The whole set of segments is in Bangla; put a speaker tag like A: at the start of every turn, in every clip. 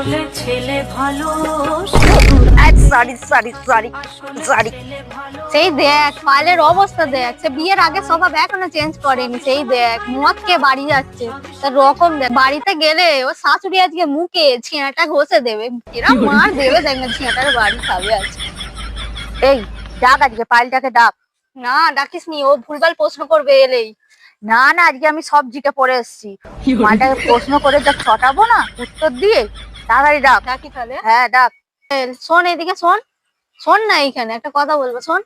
A: আসলে ছেলে ভালো
B: সরি সরি সরি সরি
C: সেই দেখ পায়েলের অবস্থা দেখ সে বিয়ের আগে স্বভাব এখনও চেঞ্জ করেনি সেই দেখ মদ কে বাড়ি যাচ্ছে। তার রকম দেখ বাড়িতে গেলে ও শাশুড়ি আজকে মুখে ছিঁড়াটা ঘষে দেবে। এরা মার দেবে দেখ না ছিঁড়াটার বাড়ি খাবে আজকে।
B: এই ডাক আজকে পাইলটাকে ডাক।
C: না ডাকিস নি ও ভুলভাল প্রশ্ন করবে এলেই।
B: না না আজকে আমি সব জিকে পড়ে এসেছি। মাটাকে প্রশ্ন করে যা ছটাবো না উত্তর দিয়ে তাড়াতাড়ি ডাক।
C: ডাকি তাহলে?
B: হ্যাঁ ডাক।
C: শোন এদিকে শোন। শোন না এইখানে একটা কথা বলব শোন।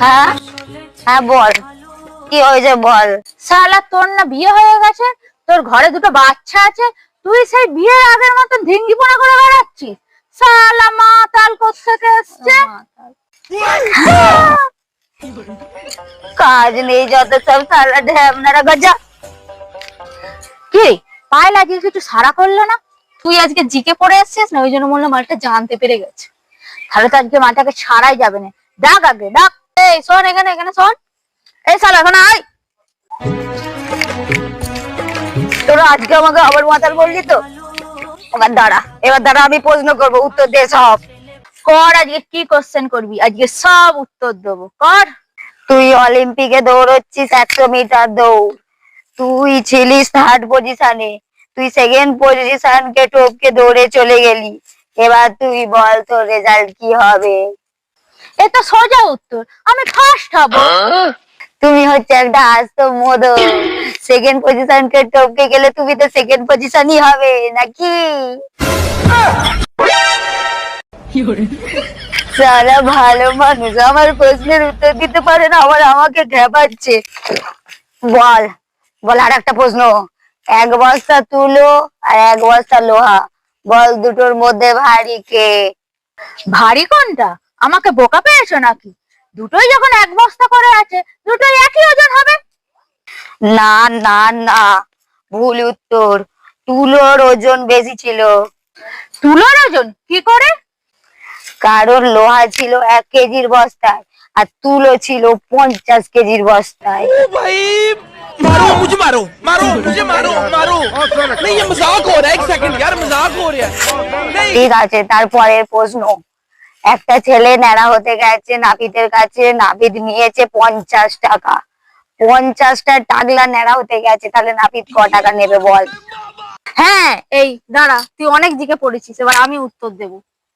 B: হ্যাঁ? হ্যাঁ বল। কি হয়েছে বল? শালা তোর না বিয়ে হয়ে গেছে? তোর ঘরে দুটো বাচ্চা আছে? তুই সেই বিয়ের আগের মতো ধিঙ্গিপনা করে বেড়াচ্ছিস শালা মাতাল কোথেকে এসছে? কাজ নেই যত সব শালা ঢ্যামনারা গজা। পায়েল আজকে কিছু সারা করল না?
C: তুই আজকে জিকে পড়ে এসছিস না? ওই জন্য বললাম মালটা জানতে পেরে গেছে।
B: তাহলে তো আজকে মালটাকে ছাড়াই যাবে না। ডাক আগে, ডাক।
C: এই, শোন এখানে এখানে শোন।
B: এই শালা, এখন আয়। তোরা আজকে আমাকে আবার মাতাল বললি তো? এবার দাঁড়া এবার দাঁড়া, আমি প্রশ্ন করব, উত্তর দে সব। কর আজকে কি কোশ্চেন করবি? আজকে সব উত্তর দেবো। কর। তুই অলিম্পিকে দৌড়চ্ছিস, একশো মিটার দৌড়। তুই ছিলিস থার্ড পজিশনে তুই সেকেন্ড পজিশন কে টপকে দৌড়ে চলে গেলি। এবার তুই বল তোর রেজাল্ট কি হবে? এটা সোজা উত্তর। আমি ফার্স্ট হব। তুমি হচ্ছে একটা আস্ত মোদ সেকেন্ড পজিশন কে টপকে গেলে তুমি তো সেকেন্ড পজিশনই হবে নাকি? সারা ভালো মানুষ। আমার প্রশ্নের উত্তর দিতে পারে না আবার আমাকে ঘেপাচ্ছে বল। বল আর একটা প্রশ্ন। এক বস্তা তুলো আর এক বস্তা লোহা। বল দুটোর মধ্যে ভারী কে? ভারী কোনটা? আমাকে বোকা পেয়েছ নাকি? দুটোই যখন এক বস্তা করে আছে দুটোই একই ওজন হবে? না না না। ভুল উত্তর। তুলোর ওজন বেশি ছিল। তুলোর ওজন? কি করে? কারণ লোহা ছিল এক কেজির বস্তায় আর তুলো ছিল পঞ্চাশ কেজির বস্তায়।
D: मारो मुझे मारो मारो मुझे मारो मारो नहीं ये मजाक हो रहा है एक सेकंड यार मजाक हो रहा है नहीं
B: ঠিক আছে তারপরের প্রশ্ন একটা ছেলে ন্যাড়া হতে গেছে নাপিতের কাছে নাপিত নিয়েছে পঞ্চাশ টাকা পঞ্চাশটা টাগলা ন্যাড়া হতে গেছে তাহলে নাপিত ক টাকা নেবে বল
C: হ্যাঁ এই দাঁড়া তুই অনেক দিকে পড়েছিস এবার আমি উত্তর দেব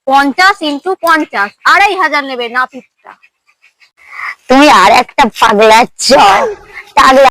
C: পঞ্চাশ ইন্টু পঞ্চাশ আড়াই হাজার নেবে নাপিতটা
B: তুমি আর একটা পাগলা চ টাগলা